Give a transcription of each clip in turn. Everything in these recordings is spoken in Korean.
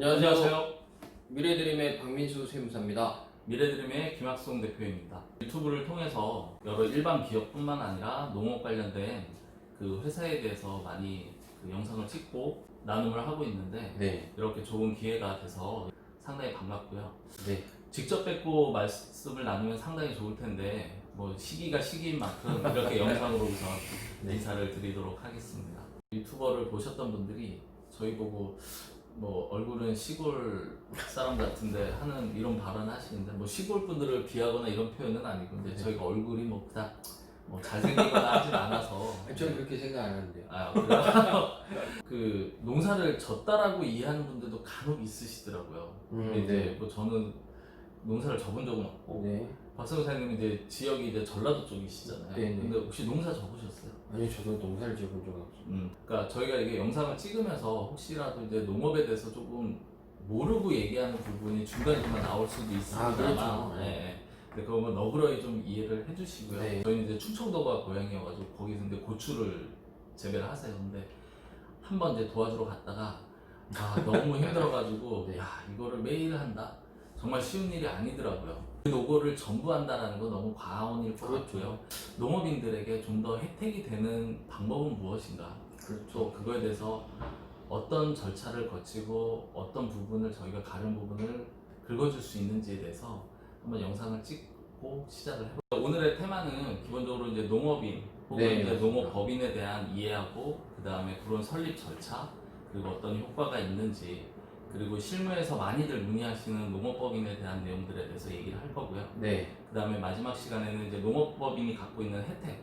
안녕하세요. 미래드림의 박민수 세무사입니다. 미래드림의 김학송 대표입니다. 유튜브를 통해서 여러 일반 기업뿐만 아니라 농업 관련된 그 회사에 대해서 많이 그 영상을 찍고 나눔을 하고 있는데 네, 이렇게 좋은 기회가 돼서 상당히 반갑고요. 네, 직접 뵙고 말씀을 나누면 상당히 좋을 텐데 뭐 시기가 시기인 만큼 이렇게 영상으로 우선 네. 인사를 드리도록 하겠습니다. 유튜버를 보셨던 분들이 저희 보고 뭐 얼굴은 시골 사람 같은데 하는 이런 발언 하시는데 뭐 시골 분들을 비하거나 이런 표현은 아니고 근데 네. 저희가 얼굴이 뭐 그닥 뭐 잘생기거나 하진 않아서 아, 저는 그렇게 생각 안 하는데요. 아, 그래요? 그 농사를 졌다라고 이해하는 분들도 간혹 있으시더라고요. 근데 음, 이제 뭐 저는 농사를 접은 적은 없고 네. 박성사님 이제 지역이 이제 전라도 쪽이시잖아요. 네, 네. 근데 혹시 농사 접으셨어요? 아니 저도 농사를 지어본 적 없어요. 음, 그러니까 저희가 이게 영상을 찍으면서 혹시라도 이제 농업에 대해서 조금 모르고 얘기하는 부분이 중간중간 나올 수도 있습니다. 아, 그렇죠. 네. 네. 근데 그거 뭐 너그러이 좀 이해를 해주시고요. 네. 저희는 이제 충청도가 고향이어가지고 거기서 이제 고추를 재배를 하세요. 근데 한 번 이제 도와주러 갔다가 아 너무 힘들어가지고 네. 야 이거를 매일 한다. 정말 쉬운 일이 아니더라고요. 그 노고를 전부 한다라는 건 너무 과언일 것. 같고요. 농업인들에게 좀 더 혜택이 되는 방법은 무엇인가? 그렇죠. 또 그거에 대해서 어떤 절차를 거치고 어떤 부분을 저희가 가른 부분을 긁어줄 수 있는지에 대해서 한번 영상을 찍고 시작을 해볼게요. 오늘의 테마는 기본적으로 이제 농업인 혹은 네, 이제 맞습니다. 농업법인에 대한 이해하고 그 다음에 그런 설립 절차 그리고 어떤 효과가 있는지 그리고 실무에서 많이들 문의하시는 농업법인에 대한 내용들에 대해서 얘기를 할 거고요. 네. 그 다음에 마지막 시간에는 이제 농업법인이 갖고 있는 혜택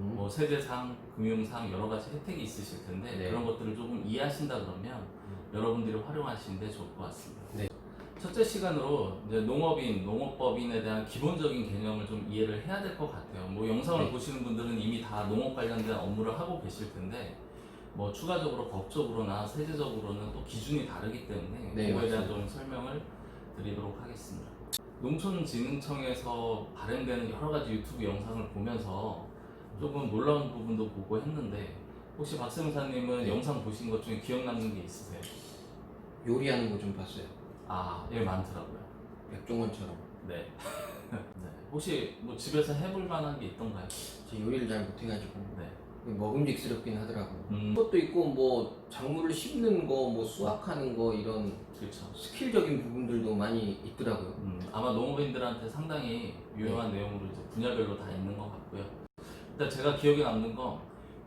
음, 뭐 세제상, 금융상 여러 가지 혜택이 있으실 텐데 네. 그런 것들을 조금 이해하신다 그러면 여러분들이 활용하시는데 좋을 것 같습니다. 네. 첫째 시간으로 이제 농업인, 농업법인에 대한 기본적인 개념을 좀 이해를 해야 될 것 같아요. 뭐 영상을 네. 보시는 분들은 이미 다 농업 관련된 업무를 하고 계실 텐데 뭐 추가적으로 법적으로나 세제적으로는 또 기준이 다르기 때문에 네, 그거에 대한. 좀 설명을 드리도록 하겠습니다. 농촌진흥청에서 발행되는 여러 가지 유튜브 영상을 보면서 조금 놀라운 부분도 보고 했는데 혹시 박세무사님은 네. 영상 보신 것 중에 기억 남는 게 있으세요? 요리하는 거 좀 봤어요. 아, 예 많더라고요. 백종원처럼. 네. 네. 혹시 뭐 집에서 해볼 만한 게 있던가요? 저 요리를 잘 못해가지고 네. 먹음직스럽긴 하더라고요. 음, 그것도 있고 뭐 작물을 심는 거, 뭐 수확하는 거 이런 그렇죠. 스킬적인 부분들도 많이 있더라고요. 음, 아마 농업인들한테 상당히 유용한 네. 내용으로 이제 분야별로 다 있는 것 같고요. 일단 제가 기억에 남는 건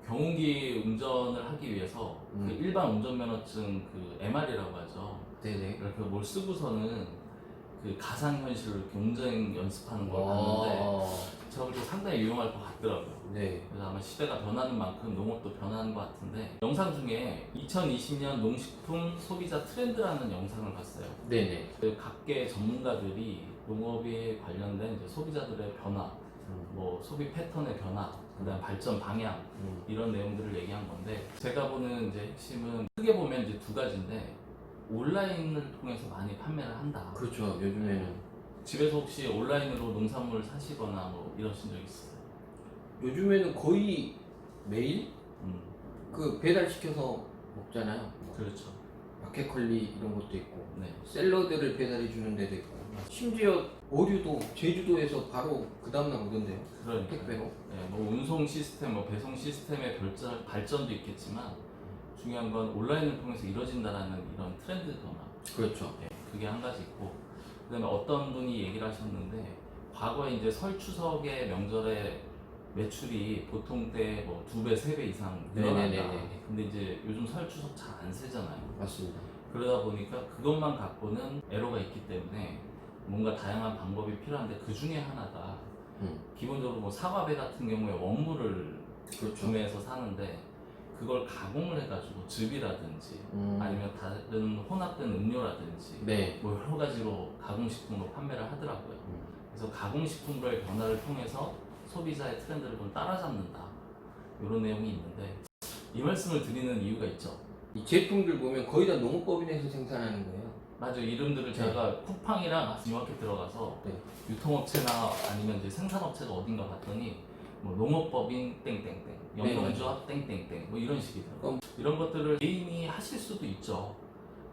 경운기 운전을 하기 위해서 음. 그 일반 운전면허증 그 MR이라고 하죠. 네네. 이렇게 뭘 쓰고서는 그 가상현실로 운전 연습하는 걸 봤는데 때 상당히 유용할 것 같더라고요. 네. 그래서 아마 시대가 변하는 만큼 농업도 변하는 것 같은데 영상 중에 2020년 농식품 소비자 트렌드라는 영상을 봤어요. 네네. 그 각계 전문가들이 농업에 관련된 이제 소비자들의 변화, 음, 뭐 소비 패턴의 변화, 그다음 발전 방향 음, 이런 내용들을 얘기한 건데 제가 보는 이제 핵심은 크게 보면 이제 두 가지인데 온라인을 통해서 많이 판매를 한다. 그렇죠. 요즘에는 집에서 혹시 온라인으로 농산물 사시거나 뭐 이러신 적 있으세요? 요즘에는 거의 매일 음, 그 배달 시켜서 먹잖아요. 뭐 그렇죠. 마켓컬리 이런 것도 있고 네. 샐러드를 배달해 주는 데도 있고 심지어 오류도 제주도에서 바로 그 다음날 오던데요. 그러니까. 택배로. 네, 뭐 운송 시스템, 뭐 배송 시스템의 발전, 발전도 있겠지만 중요한 건 온라인을 통해서 이루어진다라는 이런 트렌드 변화. 그렇죠. 네, 그게 한 가지 있고 그다음에 어떤 분이 얘기를 하셨는데 과거에 이제 설 추석의 명절에 매출이 보통 때 뭐 두 배, 세 배 이상 늘어난다. 네네네네. 근데 이제 요즘 설 추석 잘 안 세잖아요. 맞습니다. 그러다 보니까 그것만 갖고는 에러가 있기 때문에 뭔가 다양한 방법이 필요한데 그 중에 하나가 음, 기본적으로 뭐 사과배 같은 경우에 원물을 그렇죠. 구매해서 사는데 그걸 가공을 해가지고 즙이라든지 음, 아니면 다른 혼합된 음료라든지 네. 뭐 여러 가지로 가공식품으로 판매를 하더라고요. 음, 그래서 가공식품으로의 변화를 통해서 소비자의 트렌드를 좀 따라잡는다. 이런 내용이 있는데 이 말씀을 드리는 이유가 있죠. 이 제품들 보면 거의 다 농업법인에서 생산하는 거예요. 맞아요. 이름들을 네. 제가 쿠팡이랑 이마켓 들어가서 네. 유통업체나 아니면 이제 생산업체가 어딘가 봤더니 뭐 농업법인 땡땡땡, 네, 영농조합 땡땡땡 뭐 이런 식이더라고요. 이런 것들을 개인이 하실 수도 있죠.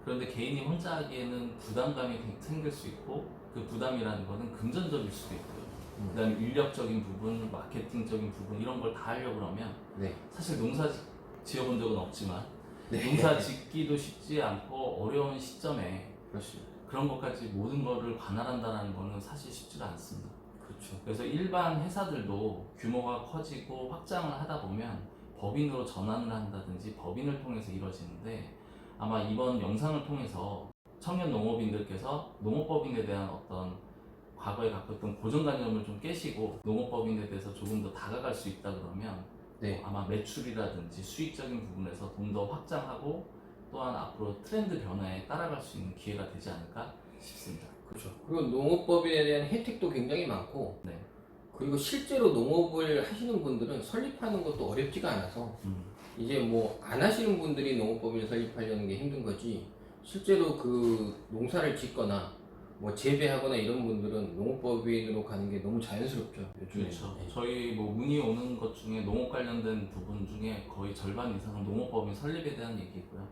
그런데 개인이 혼자 하기에는 부담감이 생길 수 있고 그 부담이라는 거는 금전적일 수도 있고요. 음. 그다음에 인력적인 부분, 마케팅적인 부분 이런 걸 다 하려고 그러면 네. 사실 농사 지- 지어본 적은 없지만 네. 농사 짓기도 쉽지 않고 어려운 시점에 그렇습니다. 그런 것까지 모든 거를 관할한다는 거는 사실 쉽지가 않습니다. 그렇죠. 그래서 일반 회사들도 규모가 커지고 확장을 하다 보면 법인으로 전환을 한다든지 법인을 통해서 이루어지는데 아마 이번 영상을 통해서 청년 농업인들께서 농업법인에 대한 어떤 과거에 갖고 있던 고정관념을 좀 깨시고 농업법인에 대해서 조금 더 다가갈 수 있다 그러면 네. 아마 매출이라든지 수익적인 부분에서 좀 더 확장하고 또한 앞으로 트렌드 변화에 따라갈 수 있는 기회가 되지 않을까 싶습니다. 그렇죠. 그리고 농업법인에 대한 혜택도 굉장히 많고 네. 그리고 실제로 농업을 하시는 분들은 설립하는 것도 어렵지가 않아서 음. 이제 뭐 안 하시는 분들이 농업법인을 설립하려는 게 힘든 거지 실제로 그 농사를 짓거나 뭐 재배하거나 이런 분들은 농업법인으로 가는 게 너무 자연스럽죠 요즘에는. 그렇죠. 네. 저희 뭐 문의 오는 것 중에 농업 관련된 부분 중에 거의 절반 이상은 농업법인 설립에 대한 얘기고요.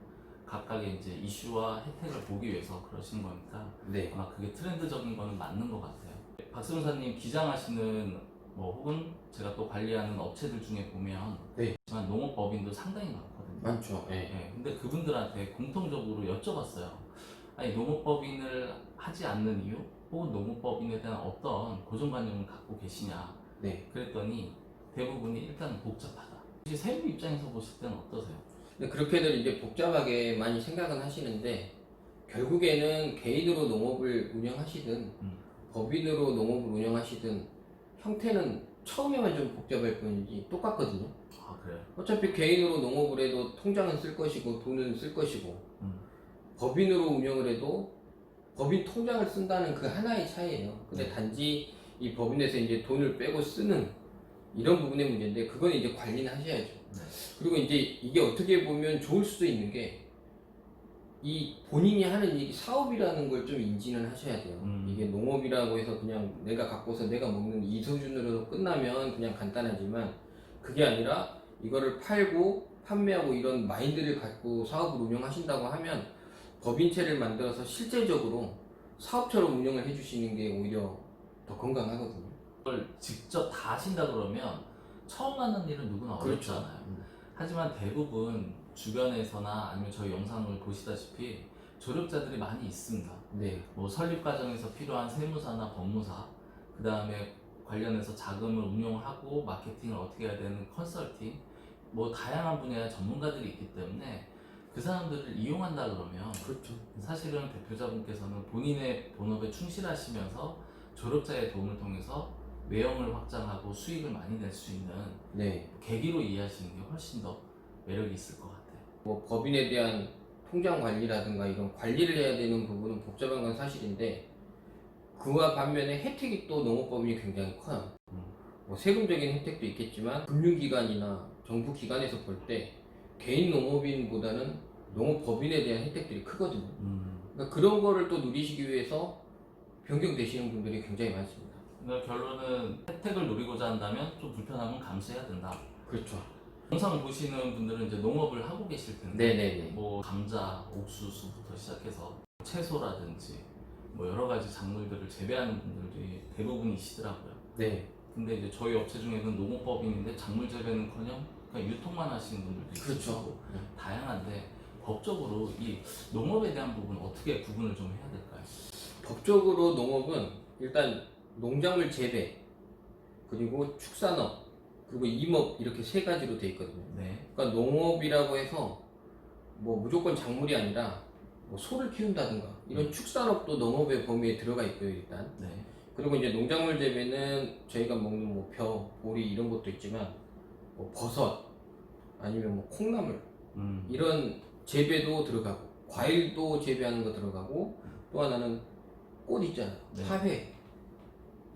각각의 이제 이슈와 혜택을 보기 위해서 그러신 거니까 네. 아마 그게 트렌드적인 거는 맞는 것 같아요. 박승사님 기장하시는 뭐 혹은 제가 또 관리하는 업체들 중에 보면 네. 하지만 농업법인도 상당히 많거든요. 많죠. 네. 네, 근데 그분들한테 공통적으로 여쭤봤어요. 아니 농업법인을 하지 않는 이유 혹은 농업법인에 대한 어떤 고정관념을 갖고 계시냐 네. 그랬더니 대부분이 일단 복잡하다. 혹시 세무 입장에서 보실 때는 어떠세요? 근데 그렇게들 이제 복잡하게 많이 생각은 하시는데 결국에는 개인으로 농업을 운영하시든 음. 법인으로 농업을 운영하시든 형태는 처음에만 좀 복잡할 뿐이지 똑같거든요. 아 그래요? 어차피 개인으로 농업을 해도 통장은 쓸 것이고 돈은 쓸 것이고 음. 법인으로 운영을 해도 법인 통장을 쓴다는 그 하나의 차이예요. 근데 네. 단지 이 법인에서 이제 돈을 빼고 쓰는 이런 부분의 문제인데 그건 이제 관리는 하셔야죠. 네. 그리고 이제 이게 어떻게 보면 좋을 수도 있는 게 이 본인이 하는 일이 사업이라는 걸 좀 인지는 하셔야 돼요. 음. 이게 농업이라고 해서 그냥 내가 갖고서 내가 먹는 이 수준으로 끝나면 그냥 간단하지만 그게 아니라 이거를 팔고 판매하고 이런 마인드를 갖고 사업을 운영하신다고 하면 법인체를 만들어서 실질적으로 사업처럼 운영을 해주시는 게 오히려 더 건강하거든요. 그걸 직접 다 하신다 그러면 처음 하는 일은 누구나 어렵잖아요. 음. 하지만 대부분 주변에서나 아니면 저희 영상을 보시다시피 조력자들이 많이 있습니다. 네. 뭐 설립 과정에서 필요한 세무사나 법무사, 그 다음에 관련해서 자금을 운용하고 마케팅을 어떻게 해야 되는 컨설팅, 뭐 다양한 분야의 전문가들이 있기 때문에 그 사람들을 이용한다 그러면 그렇죠. 사실은 대표자분께서는 본인의 본업에 충실하시면서 조력자의 도움을 통해서 외형을 확장하고 수익을 많이 낼 수 있는 네. 계기로 이해하시는 게 훨씬 더 매력이 있을 것 같아요. 뭐 법인에 대한 통장 관리라든가 이런 관리를 해야 되는 부분은 복잡한 건 사실인데 그와 반면에 혜택이 또 농업법인이 굉장히 커요. 음. 뭐 세금적인 혜택도 있겠지만 금융기관이나 정부 기관에서 볼 때 개인 농업인보다는 농업법인에 대한 혜택들이 크거든요. 음. 그러니까 그런 거를 또 누리시기 위해서 변경되시는 분들이 굉장히 많습니다. 그러니까 결론은 혜택을 노리고자 한다면 좀 불편함은 감수해야 된다. 그렇죠. 영상을 보시는 분들은 이제 농업을 하고 계실 텐데 네네네. 뭐 감자, 옥수수부터 시작해서 채소라든지 뭐 여러 가지 작물들을 재배하는 분들이 대부분이시더라고요. 네. 근데 이제 저희 업체 중에는 농업법인인데 작물 재배는커녕 그냥 유통만 하시는 분들도 있으시고 그렇죠. 네. 다양한데 법적으로 이 농업에 대한 부분 어떻게 구분을 좀 해야 될까요? 법적으로 농업은 일단 농작물 재배 그리고 축산업 그리고 임업 이렇게 세 가지로 돼 있거든요. 네. 그러니까 농업이라고 해서 뭐 무조건 작물이 아니라 뭐 소를 키운다든가 이런 축산업도 농업의 범위에 들어가 있고요 일단. 네. 그리고 이제 농작물 재배는 저희가 먹는 뭐 벼, 보리 이런 것도 있지만 뭐 버섯 아니면 뭐 콩나물 음. 이런 재배도 들어가고 과일도 재배하는 거 들어가고 또 하나는 꽃 있잖아요 네. 화훼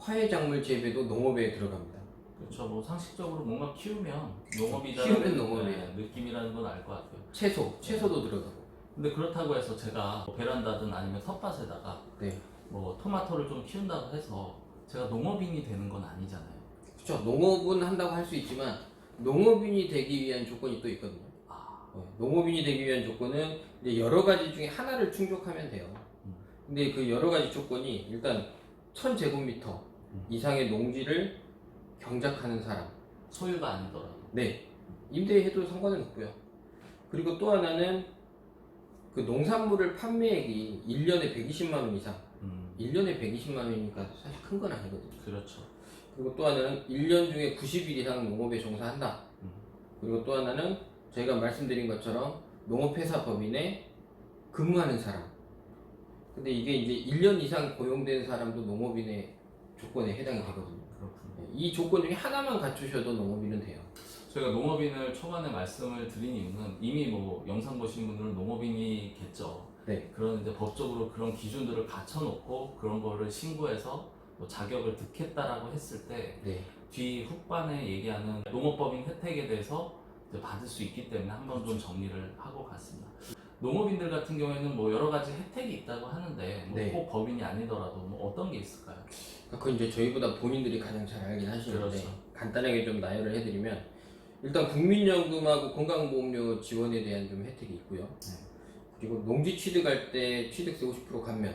화훼 작물 재배도 농업에 들어갑니다 그렇죠. 뭐 상식적으로 뭔가 키우면 농업이다. 키우면 농업이에요. 느낌이라는 건 알 것 같아요. 채소 채소도 들어가고 근데 그렇다고 해서 제가 뭐 베란다든 아니면 텃밭에다가 네 뭐 토마토를 좀 키운다고 해서 제가 농업인이 되는 건 아니잖아요. 그렇죠 농업은 한다고 할 수 있지만 농업인이 되기 위한 조건이 또 있거든요 아, 어, 농업인이 되기 위한 조건은 이제 여러 가지 중에 하나를 충족하면 돼요. 음. 근데 그 여러 가지 조건이 일단 1000제곱미터 음. 이상의 농지를 경작하는 사람. 소유가 아니더라도. 네. 임대해도 상관은 없고요. 그리고 또 하나는 그 농산물을 판매액이 1년에 120만 원 이상. 음, 1년에 120만 원이니까 사실 큰 건 아니거든요. 그렇죠. 그리고 또 하나는 1년 중에 90일 이상 농업에 종사한다. 음. 그리고 또 하나는 저희가 말씀드린 것처럼 농업회사 법인에 근무하는 사람. 근데 이게 이제 1년 이상 고용된 사람도 농업인의 조건에 해당이 되거든요. 그렇군요. 이 조건 중에 하나만 갖추셔도 농업인은 돼요. 저희가 농업인을 초반에 말씀을 드린 이유는 이미 뭐 영상 보신 분들은 농업인이겠죠. 네. 그런 이제 법적으로 그런 기준들을 갖춰놓고 그런 거를 신고해서 뭐 자격을 득했다라고 했을 때 네. 뒤 후반에 얘기하는 농업법인 혜택에 대해서 이제 받을 수 있기 때문에 한번 좀 정리를 하고 갔습니다. 농업인들 같은 경우에는 뭐 여러 가지 혜택이 있다고 하는데 뭐 네. 꼭 법인이 아니더라도 뭐 어떤 게 있을까요? 그건 이제 저희보다 본인들이 가장 잘 알긴 하시는데 그렇죠. 간단하게 좀 나열을 해드리면 일단 국민연금하고 건강보험료 지원에 대한 좀 혜택이 있고요. 네. 그리고 농지 취득할 때 취득세 50% 감면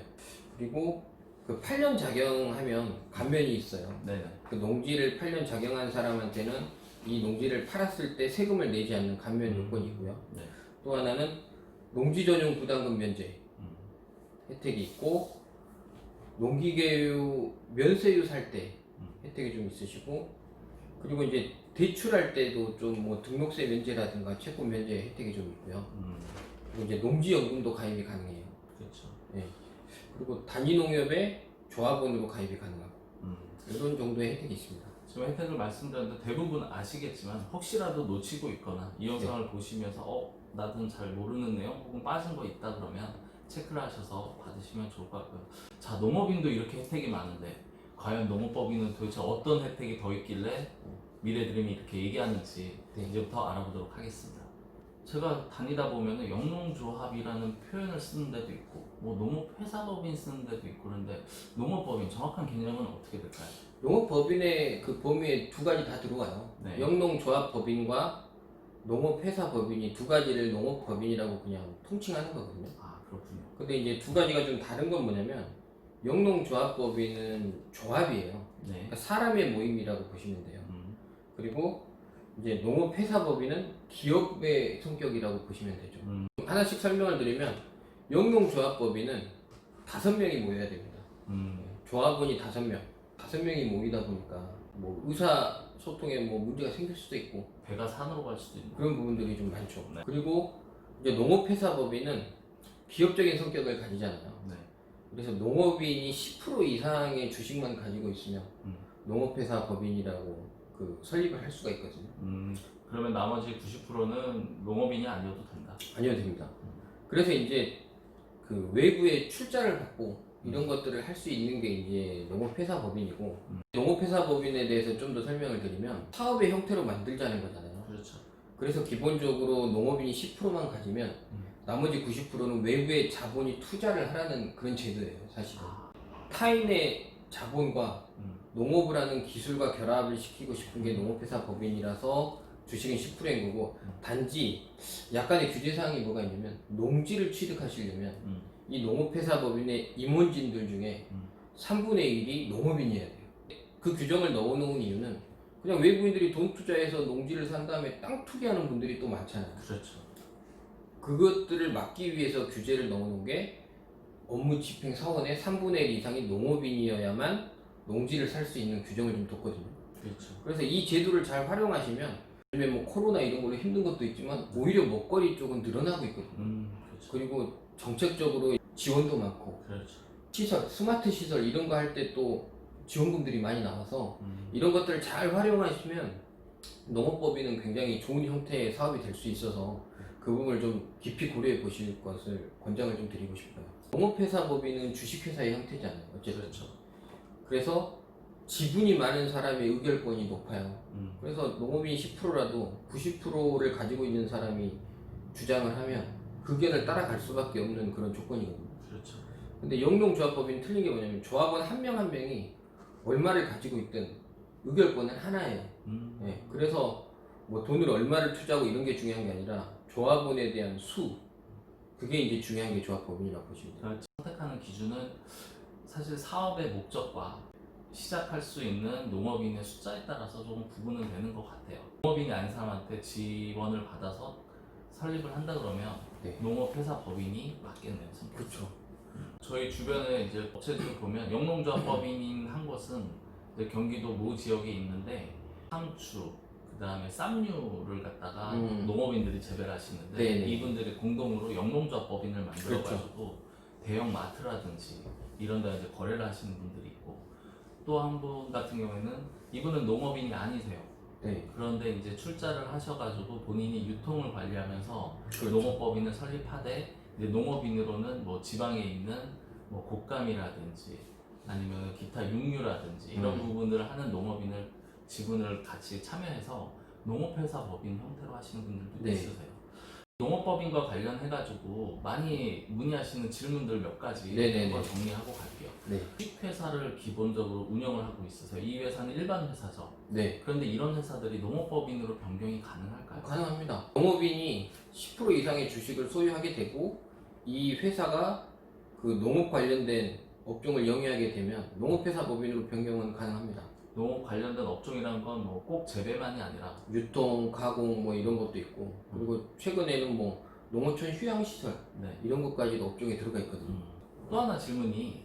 그리고 그 8년 작용하면 감면이 있어요. 네네. 그 농지를 8년 작용한 사람한테는 이 농지를 팔았을 때 세금을 내지 않는 감면 음. 요건이 있고요. 네. 또 하나는 농지 전용 부담금 면제 음. 혜택이 있고 농기계유 면세유 살때 음. 혜택이 좀 있으시고 그리고 이제 대출할 때도 좀 뭐 등록세 면제라든가 채권 면제 혜택이 좀 있고요. 음. 그리고 이제 농지연금도 가입이 가능해요. 그렇죠. 그리고 단위 농협에 조합원으로 가입이 가능하고 음. 이런 정도의 혜택이 있습니다. 지금 혜택을 말씀드렸는데 대부분 아시겠지만 혹시라도 놓치고 있거나 이 영상을 네. 보시면서 어 나는 잘 모르는 내용 혹은 빠진 거 있다 그러면 체크를 하셔서 받으시면 좋을 것 같고요. 자 농업인도 이렇게 혜택이 많은데 과연 농업법인은 도대체 어떤 혜택이 더 있길래 미래드림이 이렇게 얘기하는지 네. 이제부터 알아보도록 하겠습니다. 제가 다니다 보면은 영농조합이라는 표현을 쓰는 데도 있고 뭐 농업회사법인 쓰는 데도 있고 그런데 농업법인 정확한 개념은 어떻게 될까요? 농업법인의 그 범위에 두 가지 다 들어와요. 네. 영농조합법인과 농업회사 법인이 두 가지를 농업법인이라고 그냥 통칭하는 거거든요. 아 그렇군요. 근데 이제 두 가지가 좀 다른 건 뭐냐면 영농조합법인은 조합이에요. 네. 그러니까 사람의 모임이라고 보시면 돼요. 음, 그리고 이제 농업회사법인은 기업의 성격이라고 보시면 되죠. 음. 하나씩 설명을 드리면 영농조합법인은 다섯 명이 모여야 됩니다. 음, 조합원이 다섯 명, 다섯 명이 모이다 보니까 뭐 의사 소통에 뭐 문제가 생길 수도 있고 배가 산으로 갈 수도 있는. 그런 부분들이 좀 많죠. 네. 그리고 이제 농업회사법인은 기업적인 성격을 가지잖아요. 네. 그래서 농업인이 10% 이상의 주식만 가지고 있으면 음. 농업회사 법인이라고 그 설립을 할 수가 있거든요. 음, 그러면 나머지 90%는 농업인이 아니어도 된다. 아니요 됩니다. 그래서 이제 그 외부에 출자를 받고 이런 것들을 할 수 있는 게 이제 농업회사 법인이고 음. 농업회사 법인에 대해서 좀 더 설명을 드리면 사업의 형태로 만들자는 거잖아요. 그렇죠. 그래서 기본적으로 농업인이 10%만 가지면 음. 나머지 90%는 외부의 자본이 투자를 하라는 그런 제도예요, 사실은. 아, 타인의 자본과 음, 농업을 하는 기술과 결합을 시키고 싶은 게 농업회사 법인이라서 주식은 10%인 거고 음. 단지 약간의 규제사항이 뭐가 있냐면 농지를 취득하시려면 음, 이 농업회사 법인의 임원진들 중에 음. 3분의 1이 농업인이어야 돼요. 그 규정을 넣어놓은 이유는 그냥 외부인들이 돈 투자해서 농지를 산 다음에 땅 투기하는 분들이 또 많잖아요. 그렇죠. 그것들을 막기 위해서 규제를 넣어놓은 게 업무 집행 사원의 3분의 1 이상이 농업인이어야만 농지를 살 수 있는 규정을 좀 뒀거든요. 그렇죠. 그래서 이 제도를 잘 활용하시면 요즘에 뭐 코로나 이런 걸로 힘든 것도 있지만 오히려 먹거리 쪽은 늘어나고 있거든요. 음, 그렇죠. 그리고 정책적으로 지원도 많고 그렇죠. 시설, 스마트 시설 이런 거 할 때 또 지원금들이 많이 나와서 음, 이런 것들을 잘 활용하시면 농업법인은 굉장히 좋은 형태의 사업이 될 수 있어서 그 부분을 좀 깊이 고려해 보실 것을 권장을 좀 드리고 싶어요. 농업회사 법인은 주식회사의 형태잖아요. 어쨌든. 그렇죠. 그래서 지분이 많은 사람의 의결권이 높아요. 음, 그래서 농업인이 10%라도 90%를 가지고 있는 사람이 주장을 하면 그 의견을 따라갈 수밖에 없는 그런 조건이거든요. 그렇죠. 근데 영농조합법인 틀린 게 뭐냐면 조합원 한 명 한 명이 얼마를 가지고 있든 의결권은 하나예요. 음, 예, 그래서 뭐 돈을 얼마를 투자하고 이런 게 중요한 게 아니라 조합원에 대한 수 그게 이제 중요한 게 조합법인이라고 보시면 돼요. 선택하는 기준은 사실 사업의 목적과 시작할 수 있는 농업인의 숫자에 따라서 조금 구분은 되는 것 같아요. 농업인이 아닌 사람한테 지원을 받아서 설립을 한다 그러면 네. 농업회사 법인이 맞겠네요. 성격. 그렇죠. 저희 주변에 이제 업체들 보면 영농조합 법인인 한 곳은 이제 경기도 모 지역에 있는데 상추 그다음에 쌈류를 갖다가 음. 농업인들이 재배를 하시는데 네네. 이분들이 공동으로 영농조합 법인을 만들어 가지고 대형 마트라든지 이런 데 이제 거래를 하시는 분들이 있고 또 한 분 같은 경우에는 이분은 농업인이 아니세요. 네. 그런데 이제 출자를 하셔가지고 본인이 유통을 관리하면서 그렇죠. 농업법인을 설립하되 이제 농업인으로는 뭐 지방에 있는 뭐 곶감이라든지 아니면 기타 육류라든지 이런 음. 부분들을 하는 농업인을 지분을 같이 참여해서 농업회사 법인 형태로 하시는 분들도 네. 있으세요. 농업법인과 관련해가지고 많이 문의하시는 질문들 몇 가지 네네네. 한번 정리하고 갈게요. 네. 회사를 기본적으로 운영을 하고 있으세요. 이 회사는 일반 회사죠. 네. 그런데 이런 회사들이 농업법인으로 변경이 가능할까요? 가능합니다. 농업인이 10% 이상의 주식을 소유하게 되고 이 회사가 그 농업 관련된 업종을 영위하게 되면 농업회사 법인으로 변경은 가능합니다. 농업 관련된 업종이라는 건 뭐 꼭 재배만이 아니라 유통, 가공 뭐 이런 것도 있고 그리고 최근에는 뭐 농어촌 휴양시설 네. 이런 것까지도 업종에 들어가 있거든요. 음. 또 하나 질문이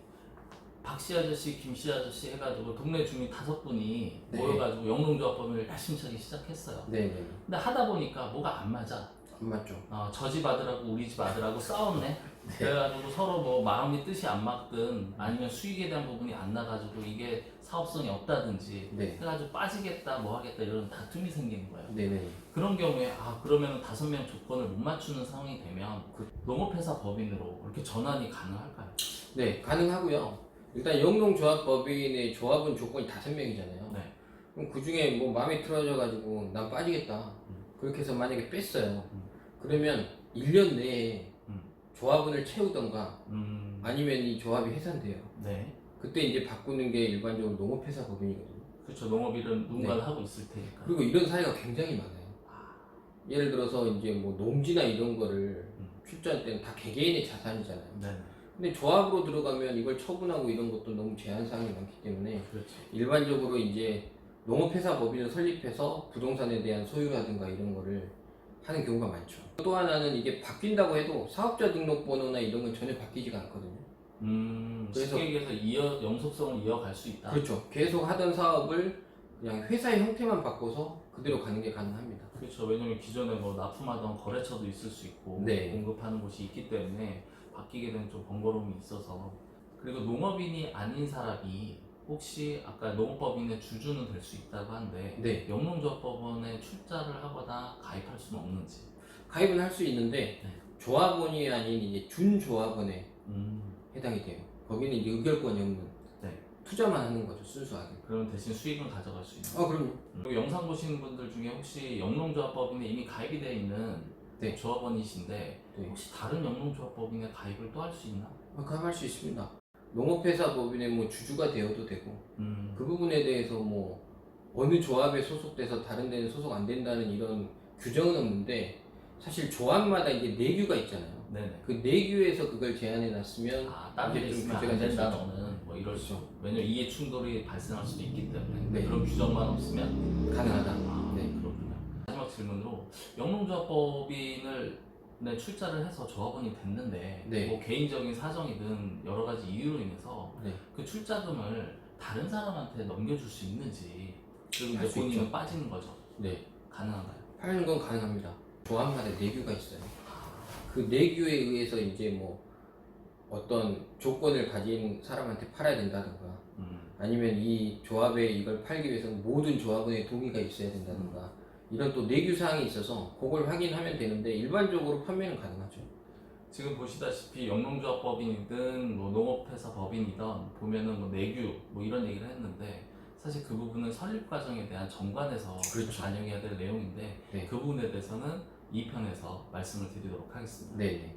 박씨 아저씨, 김씨 아저씨 해가지고 동네 주민 다섯 분이 네. 모여가지고 영농조합 법인을 야심차게 시작했어요. 네네. 근데 하다 보니까 뭐가 안 맞아. 안 맞죠. 어, 저 집 아들하고 우리 집 아들하고 싸웠네. 그래가지고 서로 뭐 마음이 뜻이 안 맞든 아니면 수익에 대한 부분이 안 나가지고 이게 사업성이 없다든지 네. 해가지고 빠지겠다 뭐 하겠다 이런 다툼이 생기는 거예요. 네네. 그런 경우에 아 그러면 다섯 명 조건을 못 맞추는 상황이 되면 그- 농업회사 법인으로 이렇게 전환이 가능할까요? 네, 가능하고요. 일단 영농조합법인의 조합은 조건이 다섯 명이잖아요. 네. 그럼 그 중에 뭐 마음에 틀어져 가지고 난 빠지겠다. 음. 그렇게 해서 만약에 뺐어요. 음. 그러면 1년 내에 음. 조합원을 채우던가 음, 아니면 이 조합이 해산돼요. 네. 그때 이제 바꾸는 게 일반적으로 농업회사 법인이거든요. 그렇죠. 농업일은 누군가 네. 하고 있을 테니까. 그리고 이런 사례가 굉장히 많아요. 예를 들어서 이제 뭐 농지나 이런 거를 음. 출자할 때는 다 개개인의 자산이잖아요. 네. 근데 조합으로 들어가면 이걸 처분하고 이런 것도 너무 제한 사항이 많기 때문에 그렇죠. 일반적으로 이제 농업회사 법인을 설립해서 부동산에 대한 소유라든가 이런 거를 하는 경우가 많죠. 또 하나는 이게 바뀐다고 해도 사업자 등록번호나 이런 건 전혀 바뀌지가 않거든요. 음, 그래서- 쉽게 얘기해서 이어 영속성을 이어갈 수 있다. 그렇죠. 계속 하던 사업을 그냥 회사의 형태만 바꿔서 그대로 가는 게 가능합니다. 그렇죠. 왜냐면 기존에 뭐 납품하던 거래처도 있을 수 있고 네. 공급하는 곳이 있기 때문에 바뀌게 되면 좀 번거로움이 있어서 그리고 농업인이 아닌 사람이 혹시 아까 농업법인의 주주는 될 수 있다고 하는데 네. 영농조합법원에 출자를 하거나 가입할 수는 없는지. 가입은 할 수 있는데 네. 조합원이 아닌 이제 준조합원에 음, 해당이 돼요. 거기는 이제 의결권이 없는 네. 투자만 하는 거죠 순수하게. 그러면 대신 수익은 가져갈 수 있는. 아 그럼요. 그리고 영상 보시는 분들 중에 혹시 영농조합법인에 이미 가입이 되어 있는 네. 조합원이신데 네. 혹시 다른 영농조합법인에 가입을 또 할 수 있나? 아, 가입할 수 있습니다. 농업회사 법인의 뭐 주주가 되어도 되고 음, 그 부분에 대해서 뭐 어느 조합에 소속돼서 다른 데는 소속 안 된다는 이런 규정은 없는데 사실 조합마다 이제 내규가 있잖아요. 네네. 그 내규에서 그걸 제한해 놨으면 아, 다른 데 있으면 안 된다. 너는 뭐 이럴 수 그렇죠. 왜냐면 이해 충돌이 발생할 수도 있기 때문에 네. 그런 규정만 없으면 가능하다. 아, 질문으로 영농조합법인을 네, 출자를 해서 조합원이 됐는데 네. 뭐 개인적인 사정이든 여러 가지 이유로 인해서 네. 그 출자금을 다른 사람한테 넘겨줄 수 있는지 그리고 할수 본인은 있죠. 빠지는 거죠. 네. 가능한가요? 파는 건 가능합니다. 조합마다 내규가 있어요. 그 내규에 의해서 이제 뭐 어떤 조건을 가진 사람한테 팔아야 된다든가 음, 아니면 이 조합에 이걸 팔기 위해서 모든 조합원의 동의가 있어야 된다든가 이런 또 내규 사항이 있어서 그걸 확인하면 되는데 일반적으로 판매는 가능하죠. 지금 보시다시피 영농조합 법인이든 뭐 농업회사 법인이든 보면은 뭐 내규 뭐 이런 얘기를 했는데 사실 그 부분은 설립 과정에 대한 정관에서 그렇죠. 반영해야 될 내용인데 네. 그 부분에 대해서는 2편에서 말씀을 드리도록 하겠습니다. 네.